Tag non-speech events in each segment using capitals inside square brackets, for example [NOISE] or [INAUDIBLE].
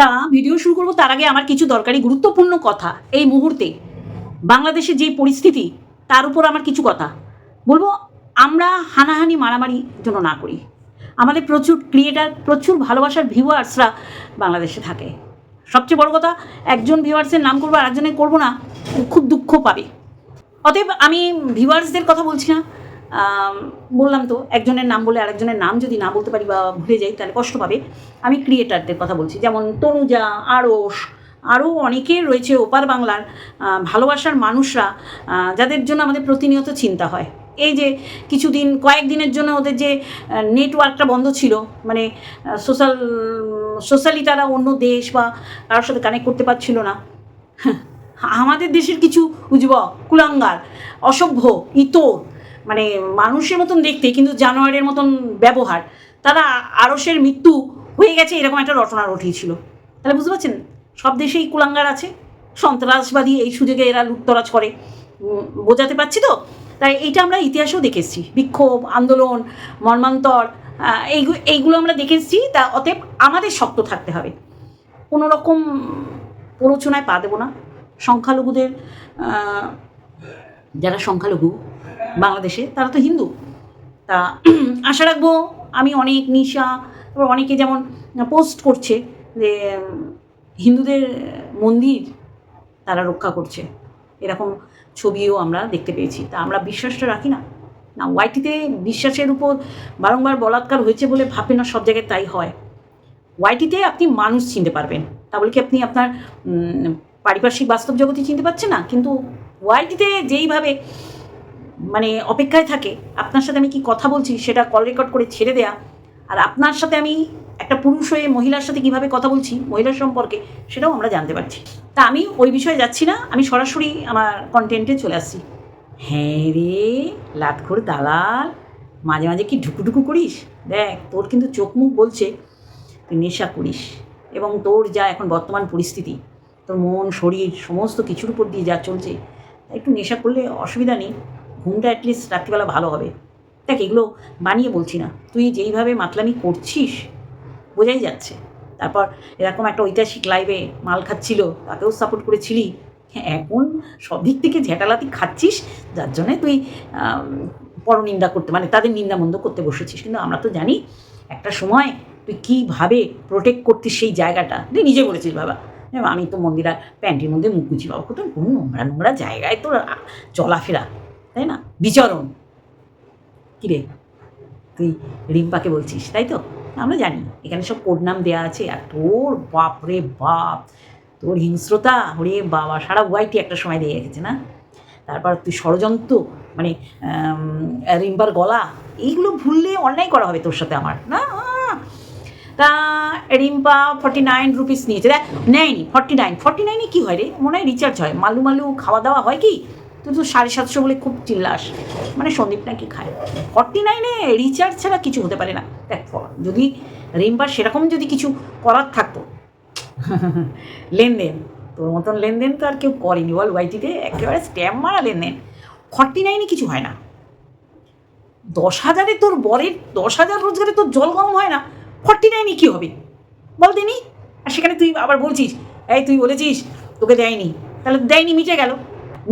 তা ভিডিও শুরু করব, তার আগে আমার কিছু দরকারি গুরুত্বপূর্ণ কথা। এই মুহূর্তে বাংলাদেশের যে পরিস্থিতি, তার উপর আমার কিছু কথা। বলব, আমরা হানাহানি, মারামারি যেন না করি। আমাদের প্রচুর ক্রিয়েটার প্রচুর ভালোবাসার ভিউয়ার্সরা বাংলাদেশে থাকে। সবচেয়ে বড় কথা, একজন ভিউয়ার্সের নাম করব আর একজনের করব না খুব দুঃখ পাবে। অতএব আমি ভিউয়ার্সদের কথা বলছি না। বললাম তো, একজনের নাম বলে আরেকজনের নাম যদি না বলতে পারি বা ভুলে যাই, তাহলে কষ্ট পাবে। আমি ক্রিয়েটারদের কথা বলছি, যেমন তনুজা আড়স আরও অনেকে রয়েছে ওপার বাংলার ভালোবাসার মানুষরা যাদের জন্য আমাদের প্রতিনিয়ত চিন্তা হয়। এই যে কিছুদিন, কয়েকদিনের জন্য ওদের যে নেটওয়ার্কটা বন্ধ ছিল মানে সোশ্যাল সোশ্যালি তারা অন্য দেশ বা কারোর সাথে কানেক্ট করতে পারছিল না। আমাদের দেশের কিছু উজব কুলাঙ্গার, অসভ্য, ইতর মানে মানুষের মতন দেখতে কিন্তু জানোয়ারের মতন ব্যবহার তারা আরসের মৃত্যু হয়ে গেছে এরকম একটা রটনা রটিয়েছিল তাহলে বুঝতে পারছেন? সব দেশেই কুলাঙ্গার আছে সন্ত্রাসবাদী এই সুযোগে এরা লুটতরাজ করে। বোঝাতে পারছি তো? তাই এইটা আমরা ইতিহাসেও দেখে এসেছি। বিক্ষোভ আন্দোলন মর্মান্তর আহ, এইগুলো আমরা দেখে এসেছি তা অতএব আমাদের শক্ত থাকতে হবে। কোনো রকম প্ররোচনায় পা দেবো না। সংখ্যালঘুদের যারা সংখ্যালঘু বাংলাদেশে, তারা তো হিন্দু। তা আশা রাখব আমি অনেক নিশা, তারপর অনেকে যেমন পোস্ট করছে যে, হিন্দুদের মন্দির তারা রক্ষা করছে। এরকম ছবিও আমরা দেখতে পেয়েছি। তা আমরা বিশ্বাসটা রাখি না। না, ওয়াইটিতে বিশ্বাসের উপর বারংবার বলাৎকার হয়েছে বলে ভাবে না, সব জায়গায় তাই হয়। ওয়াইটিতে আপনি মানুষ চিনতে পারবেন। তা বলে কি আপনি আপনার পারিপার্শ্বিক বাস্তব জগতে চিনতে পারছেন না? কিন্তু ওয়াইটিতে যেইভাবে মানে অপেক্ষায় থাকে, আপনার সাথে আমি কি কথা বলছি সেটা কল রেকর্ড করে ছেড়ে দেয়া, আর আপনার সাথে আমি একটা পুরুষ হয়ে মহিলার সাথে কীভাবে কথা বলছি, মহিলার সম্পর্কে সেটাও আমরা জানতে পারছি। তা আমি ওই বিষয়ে যাচ্ছি না, আমি সরাসরি আমার কন্টেন্টে চলে আসছি। হ্যাঁ রে লাটখোর দালাল, মাঝে মাঝে কি ঢুকুঢুকু করিস? দেখ, তোর কিন্তু চোখ মুখ বলছে, তুই নেশা করিস, এবং তোর যা এখন বর্তমান পরিস্থিতি, তোর মন, শরীর, সমস্ত কিছুর উপর দিয়ে যা চলছে একটু নেশা করলে অসুবিধা নেই। ঘুমটা অ্যাটলিস্ট রাত্রিবেলা ভালো হবে। দেখ এগুলো বানিয়ে বলছি না। তুই যেইভাবে মাতলামি করছিস বোঝাই যাচ্ছে। তারপর এরকম একটা ঐতিহাসিক লাইভে মাল খাচ্ছিল তাকেও সাপোর্ট করেছিলি। হ্যাঁ, এখন সব দিক থেকে ঝেঁটালাতি খাচ্ছিস যার জন্যে তুই পরনিন্দা করতে মানে তাদের নিন্দামন্দ করতে বসেছিস। কিন্তু আমরা তো জানি একটা সময় তুই কীভাবে প্রোটেক্ট করতিস সেই জায়গাটা। তুই নিজে বলেছিস বাবা। আমি তো মন্দিরা প্যান্টির মধ্যে মুখ গুছি বাবা কোথাও কোনো নোংরা নোংরা জায়গায় আ- চলাফেরা। তাই না? বিচরণ। কিরে? তুই রিম্পাকে বলছিস তাই তো? আমরা জানি এখানে সব কোড নাম দেওয়া আছে আর তোর বাপ রে বাপ তোর হিংস্রতা ওরে বাবা সারা ওয়াইটি একটা সময় দিয়ে গেছে না? তারপর তুই ষড়যন্ত্র মানে আম, রিম্পার গলা এইগুলো ভুললে অন্যায় করা হবে তোর সাথে আমার না? তা রিম্পা ফর্টি নাইন রুপিস নিয়েছে। দেখ নেয়নি ফর্টি নাইন ফর্টি নাইনে কী হয় রে? মনে হয় রিচার্জ হয়। মালু মালু খাওয়া দাওয়া হয় কি? তুই তো সাড়ে সাতশো বলে খুব চিল্লাস। মানে সন্দীপ নাকি খায়। ফর্টি নাইনে রিচার্জ ছাড়া কিছু হতে পারে না। দেখ, যদি রিম্পার সেরকম যদি কিছু করার থাকতো, লেনদেন, তোর মতন লেনদেন তো আর কেউ করেনি। বল ওয়াইটিতে একেবারে স্ট্যাম্প মারা লেনদেন। ফর্টি নাইনে কিছু হয় না। দশ হাজারে তোর বরের, দশ হাজার রোজগারে তোর জল গরম হয় না। ফর্টি নাইনে কী হবে? বল দিনি। আর সেখানে তুই আবার বলছিস, এই তুই বলেছিস, তোকে দেয়নি। তাহলে দেয়নি, মিটে গেল।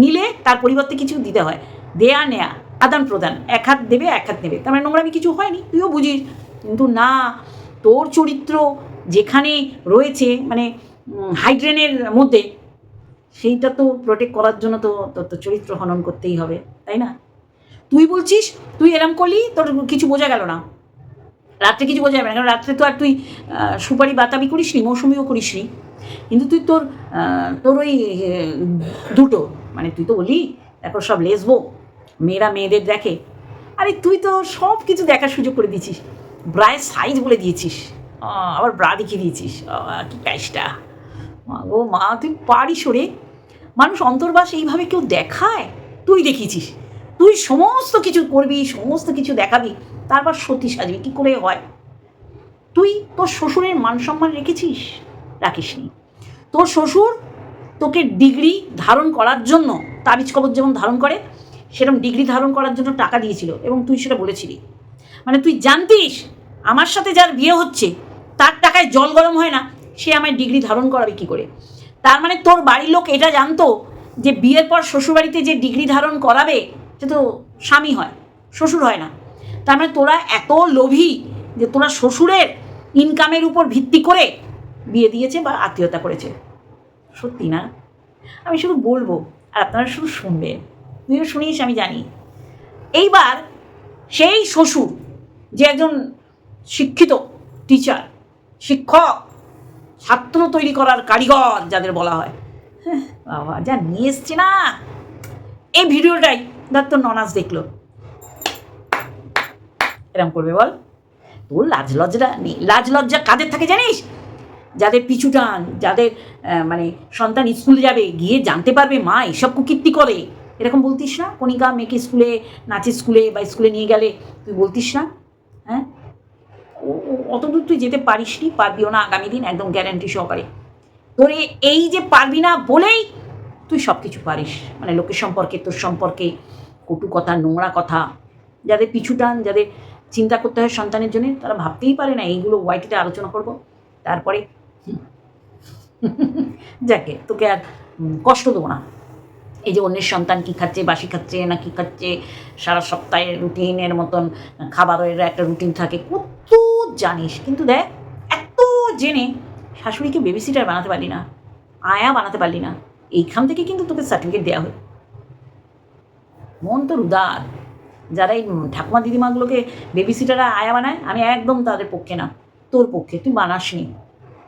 নিলে তার পরিবর্তে কিছু দিতে হয়। দেয়া, নেয়া, আদান প্রদান, এক হাত দেবে, এক হাত নেবে। তার মানে নোংরামি কিছু হয়নি, তুইও বুঝিস। কিন্তু না, তোর চরিত্র যেখানে রয়েছে মানে হাইড্রেনের মধ্যে, সেইটা তো প্রোটেক্ট করার জন্য তো তোর তো চরিত্র হনন করতেই হবে, তাই না? তুই বলছিস, তুই এরম করলি, তোর কিছু বোঝা গেল না। রাত্রে কিছু বোঝা যাবে না, কারণ রাত্রে তো আর তুই সুপারি বাতাবি করিস নি মৌসুমিও করিস নি কিন্তু তুই তোর তোর ওই দুটো মানে তুই তো বলি তারপর সব লেসবো, মেয়েরা মেয়েদের দেখে। আরে তুই তো সব কিছু দেখার সুযোগ করে দিয়েছিস, ব্রায়ের সাইজ বলে দিয়েছিস আবার ব্রা দেখিয়ে দিয়েছিস কি কাজটা মা গো, মা, তুই পারিস ওরে। মানুষ অন্তর্বাস এইভাবে কেউ দেখায়? তুই দেখিয়েছিস। তুই সমস্ত কিছু করবি, সমস্ত কিছু দেখাবি। তারপর সত্যি সাজবি কী করে হয়? তুই তোর শ্বশুরের মান সম্মান রেখেছিস? রাখিসনি। তোর শ্বশুর তোকে ডিগ্রি ধারণ করার জন্য তাবিজ কবজ যেমন ধারণ করে, সেরকম ডিগ্রি ধারণ করার জন্য টাকা দিয়েছিল এবং তুই সেটা বলেছিলি। মানে তুই জানতিস আমার সাথে যার বিয়ে হচ্ছে, তার টাকায় জল গরম হয় না, সে আমায় ডিগ্রি ধারণ করাবে কি করে? তার মানে তোর বাড়ির লোক এটা জানতো যে বিয়ের পর শ্বশুরবাড়িতে যে ডিগ্রি ধারণ করাবে, সে তো স্বামী হয়, শ্বশুর হয় না। তার মানে তোরা এত লোভী যে তোরা শ্বশুরের ইনকামের উপর ভিত্তি করে বিয়ে দিয়েছে বা আত্মীয়তা করেছে। সত্যি না? আমি শুধু বলব আর আপনারা শুধু শুনবেন তুইও শুনিস আমি জানি। এইবার সেই শ্বশুর যে একজন শিক্ষিত টিচার শিক্ষক ছাত্র তৈরি করার কারিগর যাদের বলা হয় হ্যাঁ, বাবা যা নিয়ে এসছে না? এই ভিডিওটাই ধর তোর ননাস দেখল। এরম করবে বল। তোর লাজ লজ্জা নেই। লাজ লজ্জা কাদের থাকে জানিস? যাদের পিছু টান, যাদের মানে সন্তান স্কুলে যাবে, গিয়ে জানতে পারবে মা এসব কুকীর্তি করে। এরকম বলতিস না? কণিকা মেয়েকে স্কুলে নাচের স্কুলে বা স্কুলে নিয়ে গেলে তুই বলতিস না? হ্যাঁ? অত দূর তুই যেতে পারিস নি পারবিও না আগামী দিন, একদম গ্যারান্টি সহকারে। তোর এই যে পারবি না বলেই তুই সব কিছু পারিস। মানে লোকের সম্পর্কে, তোর সম্পর্কে, কটু কথা, নোংরা কথা। যাদের পিছু টান, যাদের চিন্তা করতে হয় সন্তানের জন্য, তারা ভাবতেই পারে না, এইগুলো ওয়াইটিতে আলোচনা করব। তারপরে, যাকে, তোকে আর কষ্ট দেবো না। এই যে অন্যের সন্তান কী খাচ্ছে, বাসি খাচ্ছে না কী খাচ্ছে, সারা সপ্তাহের রুটিনের মতন খাবারের একটা রুটিন থাকে, কত জানিস। কিন্তু দেখ, এত জেনে শাশুড়িকে বেবিসিটার বানাতে পারলি না, আয়া বানাতে পারলি না, এইখান থেকে কিন্তু তোকে সার্টিফিকেট দেওয়া হয়। মন তোর উদার যারা এই ঠাকুমা দিদিমাগুলোকে বেবিসিটাররা আয়া বানায়, আমি একদম তাদের পক্ষে না। তোর পক্ষে, তুই বানাসনি।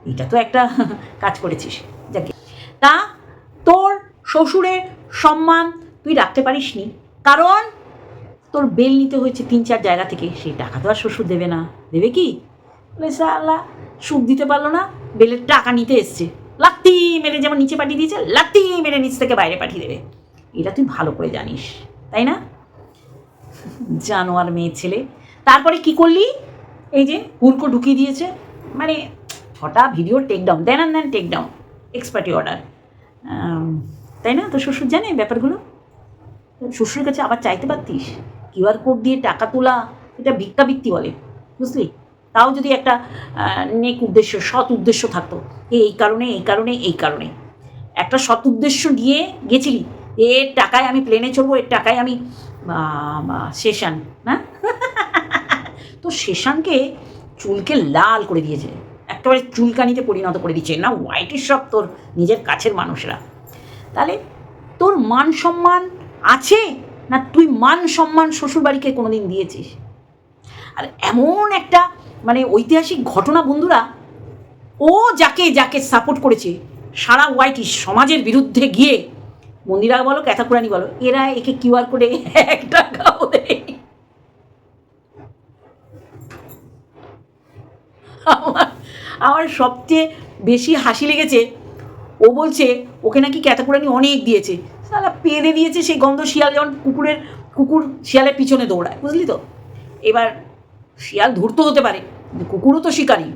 এটা তো একটা [LAUGHS] কাজ করেছিস। যাকে, তা তোর শ্বশুরের সম্মান তুই রাখতে পারিস নি কারণ তোর বেল নিতে হয়েছে তিন চার জায়গা থেকে। সেই টাকা তো আর শ্বশুর দেবে না। দেবে কি? আল্লাহ সুখ দিতে পারল না। বেলের টাকা নিতে এসছে। লাত্তি মেরে যেমন নিচে পাঠিয়ে দিয়েছে, লাত্তি মেরে নিচ থেকে বাইরে পাঠিয়ে দেবে। এটা তুই ভালো করে জানিস। তাই না? জানোয়ার মেয়ে ছেলে। তারপরে কি করলি? এই যে হুড়কো ঢুকিয়ে দিয়েছে। মানে হঠাৎ ভিডিও টেক ডাউন দেন দেন take down ex parte order তাই না? তো শ্বশুর জানে ব্যাপারগুলো। শ্বশুরের কাছে আবার চাইতে পারতিস? কিউআর কোড দিয়ে টাকা তোলা, এটা ভিক্ষাবৃত্তি বলে, বুঝলি? তাও যদি একটা নেক উদ্দেশ্য, সৎ উদ্দেশ্য থাকতো। এই কারণে এই কারণে এই কারণে। একটা সৎ উদ্দেশ্য নিয়ে গেছিলি। এর টাকায় আমি প্লেনে চড়বো এর টাকায় আমি শেষান না? তো শেষানকে চুলকে লাল করে দিয়েছে। একেবারে চুলকানিতে পরিণত করে দিচ্ছে। না হোয়াইটের সব তোর নিজের কাছের মানুষরা। তাহলে তোর মান সম্মান আছে? না, তুই মান সম্মান শ্বশুরবাড়িকে কোনো দিন দিয়েছিস? আর এমন একটা মানে ঐতিহাসিক ঘটনা বন্ধুরা, ও যাকে যাকে সাপোর্ট করেছে, সারা হোয়াইটি সমাজের বিরুদ্ধে গিয়ে মন্দিরা বলো ক্যাথাপুরানি বলো, এরা একে কিউআর করে এক টাকাও দেয় আমার সবচেয়ে বেশি হাসি লেগেছে, ও বলছে, ওকে নাকি ক্যাতাকুরানি অনেক দিয়েছে। সালা পেঁদে দিয়েছে সেই গন্ধ শিয়াল যেমন কুকুরের, কুকুর শিয়ালের পিছনে দৌড়ায়, বুঝলি তো? এবার শিয়াল ধূর্ত হতে পারে কুকুরও তো শিকারি।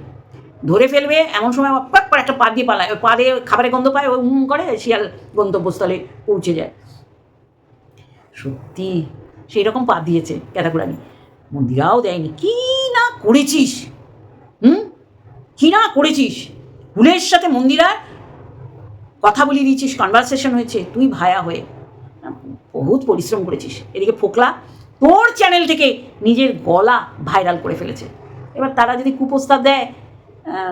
ধরে ফেলবে, এমন সময় পাক করে একটা পা দিয়ে পালায়। ওই পা দিয়ে খাবারের গন্ধ পায় ও উম করে শিয়াল গন্তব্যস্থলে পৌঁছে যায়। সত্যি সেই রকম পা দিয়েছে ক্যাতাকুরানি মন্দিরাও দেয়নি। কি না করেছিস? হুম? কি না করেছিস? হুলের সাথে মন্দিরার কথা বলিয়ে দিয়েছিস কনভারসেশন হয়েছে, তুই ভায়া হয়ে। বহুত পরিশ্রম করেছিস। এদিকে ফোকলা তোর চ্যানেল থেকে নিজের গলা ভাইরাল করে ফেলেছে। এবার তারা যদি কুপ্রস্তাব দেয়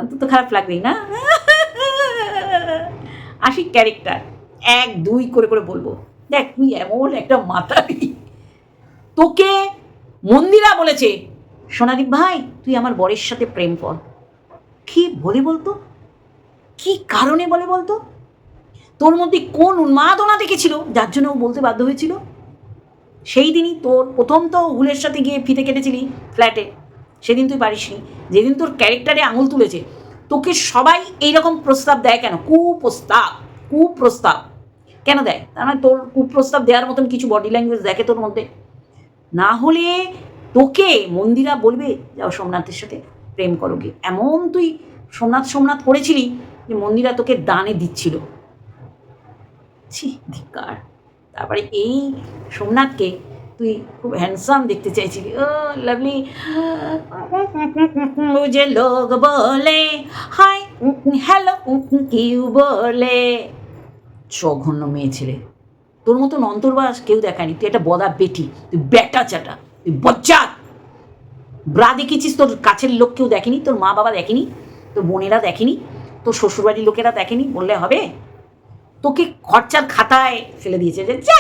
তো তো খারাপ লাগবেই না? আশিক ক্যারেক্টার এক, দুই করে করে বলব। দেখ, তুই এমন একটা মাতারি। তোকে মন্দিরা বলেছে, সোনাদীপ ভাই, তুই আমার বরের সাথে প্রেম কর। কি বলে বলতো? কি কারণে বলে বলতো? তোর মধ্যে কোন উন্মাদনা দেখেছিল, যার জন্য ও বলতে বাধ্য হয়েছিল? সেই দিনই তোর প্রথম তো হুলের সাথে গিয়ে ফিতে কেটেছিলি ফ্ল্যাটে সেদিন তুই পারিসনি যেদিন তোর ক্যারেক্টারে আঙুল তুলেছে, তোকে সবাই এইরকম প্রস্তাব দেয় কেন? কুপ্রস্তাব কুপ্রস্তাব। কেন দেয়? তার মানে তোর কুপ্রস্তাব দেওয়ার মতন কিছু বডি ল্যাঙ্গুয়েজ দেখে তোর মধ্যে। না হলে তোকে মন্দিরা বলবে, যাও সোমনাথের সাথে প্রেম করো গিয়ে। এমন তুই সোমনাথ সোমনাথ করেছিলি যে মন্দিরা তোকে দানে দিচ্ছিল। ছি, ধিক্কার। তারপরে এই সোমনাথকে তুই খুব হ্যান্ডসাম দেখতে চাইছিলি। ও লাভলি যে লোক বলে, হাই, হ্যালো, কেউ বলে। জঘন্য মেয়ে ছেলে। তোর মতন অন্তর্বাস কেউ দেখায়নি। তুই একটা বদা বেটি, তুই ব্যাটা চাটা তুই বজ্জাত। ব্রা দেখেছিস তোর কাছের লোক কেউ দেখেনি, তোর মা বাবা দেখেনি, তোর বোনেরা দেখেনি, তোর শ্বশুরবাড়ির লোকেরা দেখেনি, বললে হবে? তোকে খরচার খাতায় ফেলে দিয়েছে যে, যা,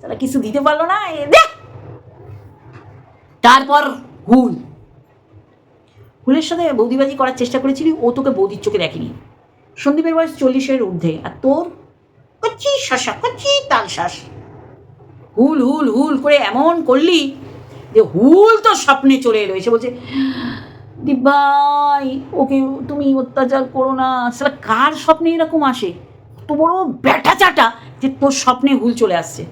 তারা কিছু দিতে পারল না, এ দে তারপর হুল। হুলের সাথে বৌদিবাজি করার চেষ্টা করেছিলি, ও তোকে বৌদির চোখে দেখেনি। সন্দীপের বয়স চল্লিশের ঊর্ধ্বে, আর তোর কচ্ছি শশা কচ্ছি তাল শ্বাস হুল হুল হুল করে এমন করলি যে হুল তো স্বপ্নে চলে এলো, এসে বলছে, দিব্যাই, ওকে তুমি অত্যাচার করো না। সেটা কার স্বপ্নে এরকম আসে? তো বড় ব্যাটা চাটা যে তোর স্বপ্নে হুল চলে আসছে।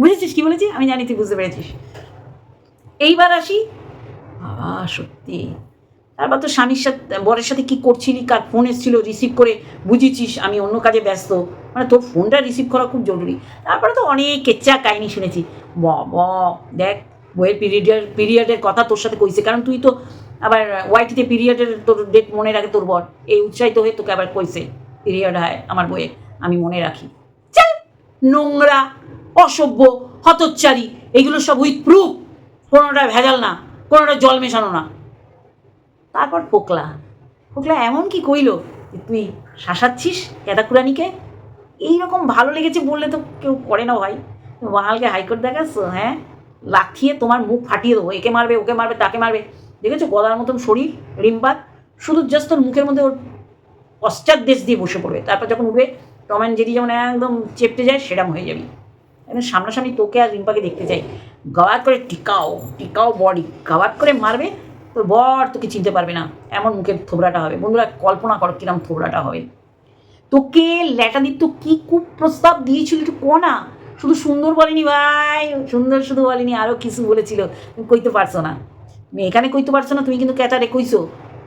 বুঝেছিস কি বলেছি? আমি জানি তুই বুঝতে পেরেছিস। এইবার আসি। বাবা, সত্যি। তারপর তো স্বামীর সাথে, বরের সাথে কি করছিলি? কার ফোন এসেছিল? রিসিভ করে বুঝেছিস, আমি অন্য কাজে ব্যস্ত। মানে তোর ফোনটা রিসিভ করা খুব জরুরি। তারপরে তো অনেক কেচ্চা কাহিনি শুনেছি। ব দেখ, বইয়ের পিরিয়ডের পিরিয়ডের কথা তোর সাথে কইছে। কারণ তুই তো আবার ওয়াইটিতে পিরিয়ডের তোর ডেট মনে রাখে তোর বর। এই উৎসাহিত হয়ে তোকে আবার কইছে পিরিয়ড হয় আমার বইয়ে। আমি মনে রাখি। নোংরা অসভ্য হতচ্চারী এগুলো সব উইথ প্রুফ কোনোটা ভেজাল না কোনোটা জল মেশানো না। তারপর পোকলা পোকলা এমন কি কইল যে তুই শাসাচ্ছিস ক্যাদাকুরানিকে এইরকম ভালো লেগেছে বললে তো কেউ করে না ভাই। বাঙালকে হাইকোর্ট দেখাচ্ছ হ্যাঁ? লাথিয়ে তোমার মুখ ফাটিয়ে দেবো, একে মারবে, ওকে মারবে, তাকে মারবে। দেখেছ গদার মতন শরীর, রিম্পাত? শুধু জাস্ট তোর মুখের মধ্যে ওর পশ্চাৎ দেশ দিয়ে বসে পড়বে। তারপর যখন উঠবে টম অ্যান্ড জেরি যেমন একদম চেপটে যায়, সেরম হয়ে যাবি। একদম সামনাসামনি তোকে আর রিম্পাকে দেখতে চাই। গাওয়াত করে টিকাও টিকাও বডি। গাওয়াত করে মারবে, তোর বর তোকে চিনতে পারবে না। এমন মুখের থোবড়াটা হবে। বন্ধুরা, কল্পনা করো কিরম থোবড়াটা হবে। তোকে ল্যাটাদিত্য কি প্রস্তাব দিয়েছিল একটু কোনা শুধু সুন্দর বলেনি ভাই। সুন্দর শুধু বলেনি আরও কিছু বলেছিল। তুমি কইতে পারছ না। তুমি এখানে কইতে পারছ না, তুমি কিন্তু ক্যাটারে কইছো।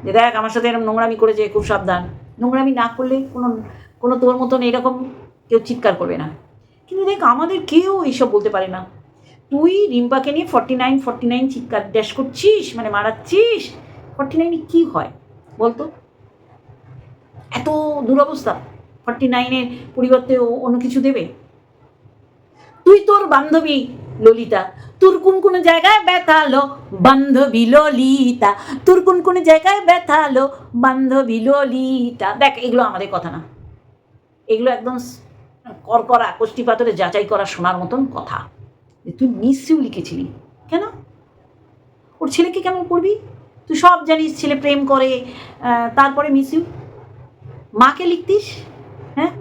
যে দেখ, আমার সাথে এরকম নোংরামি করেছে, খুব সাবধান। নোংরামি না করলে কোনো কোনো তোর মতন এরকম কেউ চিৎকার করবে না। কিন্তু দেখ, আমাদের কেউ এইসব বলতে পারে না। তুই রিম্পাকে নিয়ে ফর্টি নাইন ফর্টি নাইন চিৎকার ড্যাশ করছিস মানে মারাচ্ছিস ফর্টি নাইনে কী হয়? বলতো? এত দুরবস্থা। ফর্টি নাইনের পরিবর্তে অন্য কিছু দেবে? তুই তোর বান্ধবী ললিতা, তোর কোন কোন জায়গায় ব্যথালো বান্ধবী ললিতা, তোর কোন কোন জায়গায় ব্যথালো বান্ধবী ললিতা। দেখ, এগুলো আমাদের কথা না। এগুলো একদম করকরা কোষ্ঠী পাথরে যাচাই করা শোনার মতন কথা। যে তুই মিসিউ লিখেছিলি। কেন? ওর ছেলেকে কেমন করবি? তুই সব জানিস, ছেলে প্রেম করে তারপরে মিসিউ। মাকে লিখতিস? হ্যাঁ?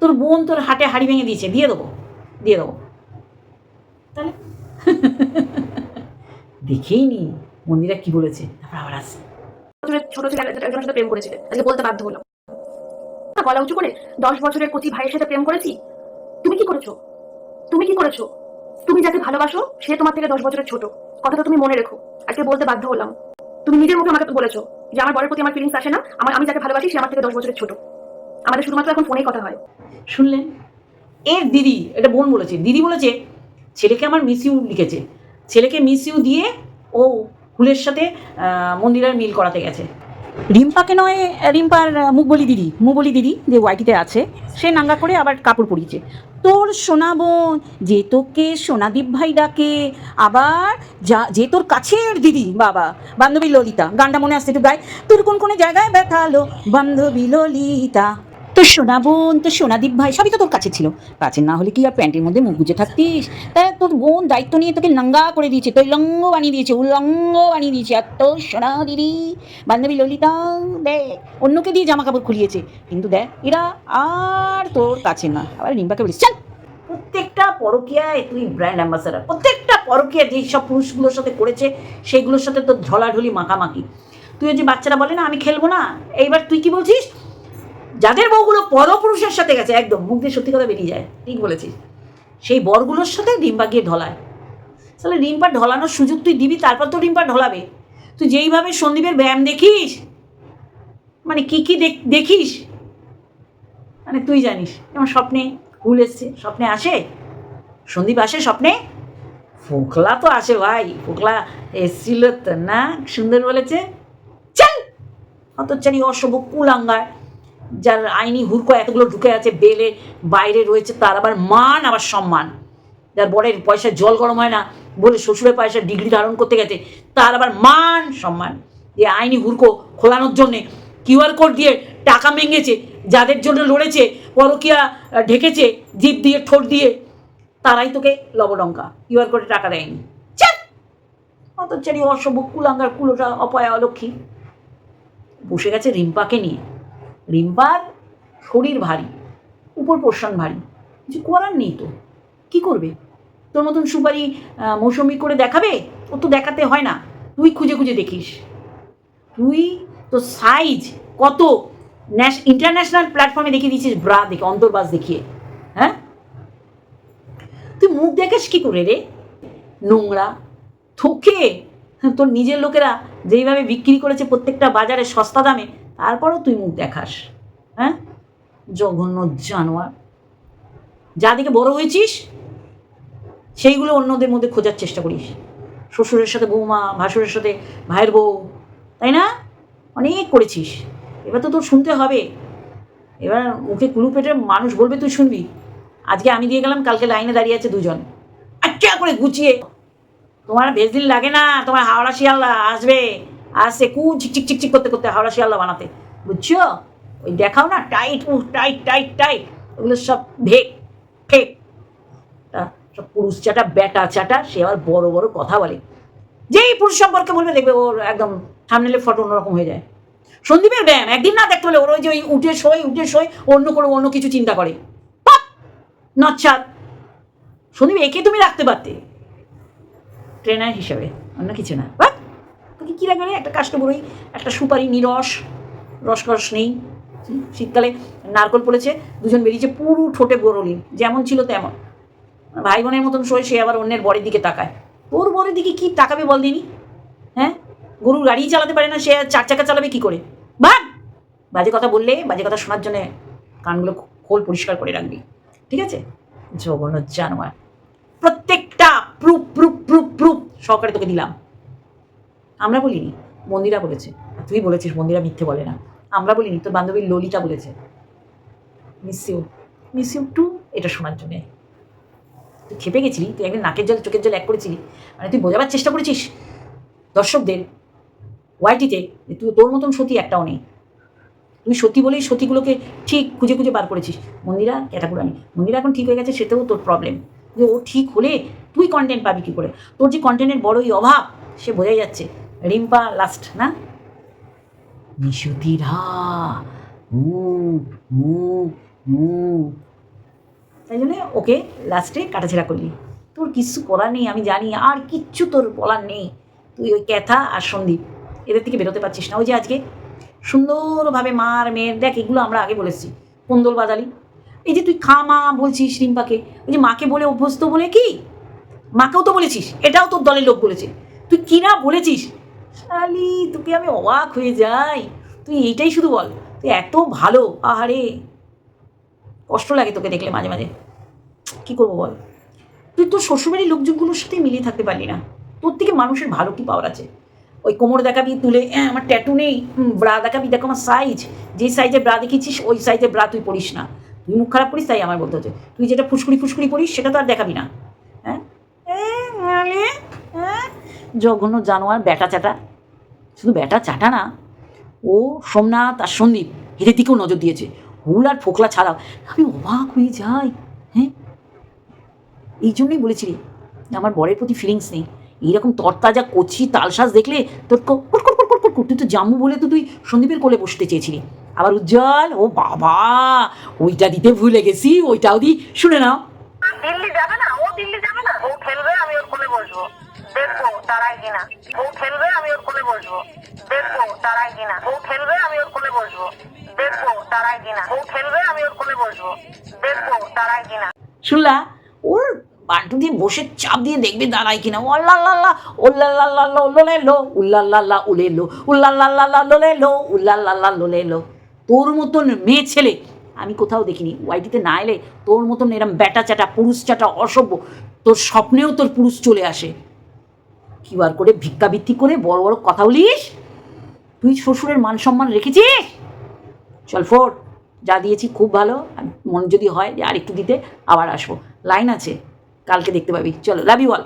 তোর বোন তোর হাটে হাড়ি ভেঙে দিয়েছে, দিয়ে দেবো দিয়ে দেবো। তাহলে? [LAUGHS] দেখেই নি, মন্দিরা কি বলেছে। তারপর আবার আসি বছরের ছোট ছেলে প্রেম করেছিলে। আজকে বলতে বাধ্য হলাম গলা উঁচু করে দশ বছরের কচি ভাইয়ের সাথে প্রেম করেছি? তুমি কি করেছ? তুমি কি করেছ? তুমি যাকে ভালোবাসো, সে তোমার থেকে দশ বছরের ছোট। কথাটা তুমি মনে রেখো। আজকে বলতে বাধ্য হলাম। তুমি নিজের মুখে আমাকে বলেছ যে আমার বরের প্রতি আমার ফিলিংস আসে না। আমার আমি যাকে ভালোবাসি, সে আমার থেকে দশ বছরের ছোট। আমাদের শুধুমাত্র এখন ফোনেই কথা হয়। শুনলেন এর দিদি, এটা বোন বলেছে। দিদি বলেছে, ছেলেকে আমার মিস ইউ লিখেছে। ছেলেকে মিস ইউ দিয়ে ও হুলের সাথে মন্দিরের মিল করাতে গেছে। রিম্পাকে নয়, রিম্পার মুখ বলি দিদি মুখ বলি দিদি যে ওয়াইটিতে আছে, সে নাঙ্গা করে আবার কাপড় পরিয়েছে। তোর সোনা বোন, যে তোকে সোনাদীপ ভাই ডাকে, আবার যা, যে তোর কাছের দিদি, বাবা, বান্ধবী ললিতা, গানটা মনে আসছে একটু গায়ে, তোর কোন কোনো জায়গায় ব্যথালো বান্ধবী ললিতা। তোর সোনা বোন তোর সোনাদীপ ভাই, সবই তো তোর কাছে ছিল। কাছে না হলে কি আর প্যান্টের মধ্যে মুখ গুজে থাকতিস? তাই তোর বোন দায়িত্ব নিয়ে তোকে নাঙ্গা করে দিয়েছে, তোর লঙ্গ বানিয়ে দিয়েছে, উলঙ্গ বানিয়ে দিয়েছে। আর তোর সোনা দিদি, বান্ধবী ললিতা, দেখ, অন্যকে দিয়ে জামা কাপড় খুলিয়েছে। কিন্তু দেখ, এরা আর তোর কাছে না। আবার রিম্পাকে বলিস, চল! প্রত্যেকটা পরকীয়ায় তুই ব্র্যান্ড অ্যাম্বাসাডার প্রত্যেকটা পরকীয়া যেই সব পুরুষগুলোর সাথে করেছে, সেইগুলোর সাথে তোর ঝলাঢলি মাখামাখি। তুই যে বাচ্চারা বলে, না, আমি খেলব না। এইবার তুই কি বলছিস? যাদের বউগুলো পরপুরুষের সাথে গেছে, একদম, মুখ দিয়ে সত্যি কথা বেরিয়ে যায়। ঠিক বলেছিস। সেই বরগুলোর সাথে রিম্পা গিয়ে ঢলায়। তাহলে রিম্পা ঢলানোর সুযোগ তুই দিবি, তারপর তো রিম্পা ঢলাবে। তুই যেইভাবে সন্দীপের ব্যায়াম দেখিস মানে কি কি দেখ- দেখিস মানে তুই জানিস। যেমন স্বপ্নে ভুল এসছে, স্বপ্নে আসে, সন্দীপ আসে স্বপ্নে, ফোকলা তো আসে ভাই, ফোকলা এসছিল না, সুন্দর বলেছে, চল! অতচারি অসভ্য কুলাঙ্গার। যার আইনি হুরকো এতগুলো ঢুকে আছে, বেলে, বাইরে রয়েছে, তার আবার মান, আবার সম্মান। যার বরের পয়সা জল গরম হয় না, বলে শ্বশুরের পয়সা ডিগ্রি ধারণ করতে গেছে, তার আবার মান, সম্মান। যে আইনি হুরকো খোলানোর জন্যে কিউআর কোড দিয়ে টাকা মেঙ্গেছে যাদের জন্য লড়েছে, পরকিয়া ঢেকেছে, জিপ দিয়ে, ঠোঁট দিয়ে, তারাই তোকে লবডঙ্কা। কিউআর কোডে টাকা দেয়নি। চাপ অতচারি অসভ্য কুলাঙ্গার কুলোটা অপয়া অলক্ষী। বসে গেছে রিম্পাকে নিয়ে। রিম্পার শরীর ভারী, উপর পোর্শন ভারী। কিছু করার নেই তো। কি করবে? তোর মতন সুপারি মৌসুমি করে দেখাবে? ও তো দেখাতে হয় না। তুই খুঁজে খুঁজে দেখিস। তুই তো সাইজ কত? ন্যাশ ইন্টারন্যাশনাল প্ল্যাটফর্মে দেখিয়ে দিয়েছিস ব্রা দেখে, অন্তর্বাস দেখিয়ে। হ্যাঁ? তুই মুখ দেখাস কি করে রে? নোংরা, থোকে। তোর নিজের লোকেরা যেইভাবে বিক্রি করেছে প্রত্যেকটা বাজারে সস্তা দামে তারপরও তুই মুখ দেখাস হ্যাঁ? জঘন্য জানোয়ার। যা দিকে বড় হয়েছিস, সেইগুলো অন্যদের মধ্যে খোঁজার চেষ্টা করিস। শ্বশুরের সাথে বৌমা, ভাসুরের সাথে ভাইয়ের বউ, তাই না? অনেক করেছিস। এবার তো তোর শুনতে হবে। এবার মুখে কুলু পেটে মানুষ বলবে তুই শুনবি। আজকে আমি দিয়ে গেলাম, কালকে লাইনে দাঁড়িয়ে আছে দুজন। আচ্ছা করে গুছিয়ে। তোমার বেশ দিন লাগে না, তোমার হাওড়া শিয়ালদা আসবে। আসছে কু চিক চিক চিক চিক করতে করতে হাওড়া শিয়ালদা বানাতে। বুঝছ? ওই দেখাও না, tight, uh, tight tight tight. ওগুলো সব ভেক, ফেক। সব পুরুষ চাটা ব্যাটা চাটা, সে আবার বড় বড় কথা বলে। যেই পুরুষ সম্পর্কে বলবে দেখবে ওর একদম সামনেলে ফটো অন্যরকম হয়ে যায়। সন্দীপের ব্যায়াম, একদিন না দেখতে পেলে ওর ওই যে ওই উঠে শোয় উঠে শোয়, অন্য করে অন্য কিছু চিন্তা করে। নচ্ছাদ। সন্দীপ, একে তুমি রাখতে পারতে। ট্রেনার হিসেবে, অন্য কিছু না। বাট তোকে কী লাগবে রে? একটা কাস্টমরই একটা সুপারি নিরস রসকস নেই। শীতকালে নারকল পড়েছে, দুজন বেরিয়েছে পুরো ঠোঁটে বরলি যেমন ছিল তেমন। ভাই বোনের মতন শোয়, সে আবার অন্যের বরের দিকে তাকায়। তোর বরের দিকে কি তাকাবে বল দিনি? হ্যাঁ? গরুর গাড়ি চালাতে পারে না, সে চার চাকা চালাবে কি করে? ভাগ! বাজে কথা বললে, বাজে কথা শোনার জন্য কানগুলো খোল পরিষ্কার করে রাখবি। ঠিক আছে? জঘন্য জানোয়ার। প্রত্যেকটা প্রুফ প্রুফ প্রুফ প্রুফ সহকারে তোকে দিলাম। আমরা বলিনি, মন্দিরা বলেছে। তুই বলেছিস, মন্দিরা মিথ্যে বলে না। আমরা বলিনি, তোর বান্ধবী ললিতা বলেছে। Miss you miss you too এটা শোনার জন্যে। তুই খেপে গেছিলি, তুই একদিন নাকের জল, চোখের জল এক করেছিলি। মানে তুই বোঝাবার চেষ্টা করেছিস দর্শকদের ওয়াইটিতে তুই তোর মতন সতী একটাও নেই। তুই সতী বলেই সতীগুলোকে ঠিক খুঁজে খুঁজে বার করেছিস। মন্দিরা ক্যাটাকুরানি মন্দিরা এখন ঠিক হয়ে গেছে, সেটাও তোর প্রবলেম যে ও ঠিক হলে তুই কন্টেন্ট পাবি কী করে? তোর যে কন্টেন্টের বড়ই অভাব, সে বোঝাই যাচ্ছে। রিম্পা লাস্ট না? মিশুতিরা তাই জন্য ওকে লাস্টে কাটাছেড়া করলি। তোর কিচ্ছু করার নেই, আমি জানি, আর কিচ্ছু তোর বলার নেই। তুই ওই ক্যাথা আর সন্দীপ, এদের থেকে বেরোতে পারছিস না। ওই যে আজকে সুন্দরভাবে মার, মেয়ের, দেখ, এগুলো আমরা আগে বলেছি। কোন্দল বাজালি। এই যে তুই খা, মা বলছিস রিম্পাকে, ওই যে মাকে বলে অভ্যস্ত বলে কি? মাকেও তো বলেছিস, এটাও তোর দলের লোক বলেছে। তুই কি না বলেছিস শালি, তোকে আমি অবাক হয়ে যাই। তুই এইটাই শুধু বল, তুই এত ভালো, আহারে। কষ্ট লাগে তোকে দেখলে মাঝে মাঝে। কি করব বল? তুই তোর শ্বশুরবাড়ির লোকজনগুলোর সাথে মিলিয়ে থাকতে পারলি না। তোর থেকে মানুষের ভালো কি পাওয়ার আছে? ওই কোমর দেখাবি তুলে হ্যাঁ আমার ট্যাটু নেই। ব্রা দেখাবি দেখো আমার সাইজ যে সাইজে ব্রা দেখিয়েছিস, ওই সাইজে ব্রা তুই পড়িস না। তুই মুখ খারাপ করিস, তাই আমার বলতে হচ্ছে। তুই যেটা ফুসকুড়ি ফুসকুড়ি পড়িস সেটা তো আর দেখাবি না। হ্যাঁ? জঘন্য জানোয়ার ব্যাটা চাটা শুধু ব্যাটা চাটা না, ও সোমনাথ আর সন্দীপ, এদের দিকেও নজর দিয়েছে। হুল আর ফোকলা ছাড়াও। আমি অবাক হয়ে যাই হ্যাঁ? এই জন্যই বলেছিলি আমার বরের প্রতি ফিলিংস নেই। এইরকম তরতাজা, কচি তালশ্বাস দেখলে তোর। তুই তো জাম্মু বলে তো তুই সন্দীপের কোলে বসতে চেয়েছিলি। আবার উজ্জ্বল, ও বাবা, ওইটা দিতে ভুলে গেছি, ওইটাও দি, শুনে নাও। দিল্লি যাবে না ও দিল্লি যাবে না ও খেলবে আমি ওর কোলে বসবো দেখব, তারাই কিনা। খেলবে, আমি ওর কোলে বসবো। দেখব, তারাই কিনা। খেলবে, আমি ওর কোলে বসবো। দেখব, তারাই কিনা। খেলবে, আমি ওর কোলে বসবো। দেখব, তারাই কিনা। শুনলা ওর দিয়ে বসে চাপ দিয়ে দেখবে দাঁড়ায় কিনা। ওল্লাল্লাল্লা ওল্লাল্লাল্লা লোলে লো উল্লাল্লাল্লা উলে লো উল্লাল্লাল্লা লোলে লো উল্লাল্লাল্লা লোলে লো তোর মতন মেয়ে ছেলে, আমি কোথাও দেখিনি। ওয়াইটিতে না এলে তোর মতন এরম ব্যাটা চাটা পুরুষ চাটা অসভ্য। তোর স্বপ্নেও তোর পুরুষ চলে আসে। কিউআর করে ভিক্ষাবৃত্তি করে বড় বড় কথা বলিস? তুই শ্বশুরের মান সম্মান রেখেছিস? চল ফোর, যা দিয়েছি খুব ভালো। আর মন যদি হয় যে আর একটু দিতে, আবার আসব। লাইন আছে, কালকে দেখতে পাবি। চলো লাভ ইউ অল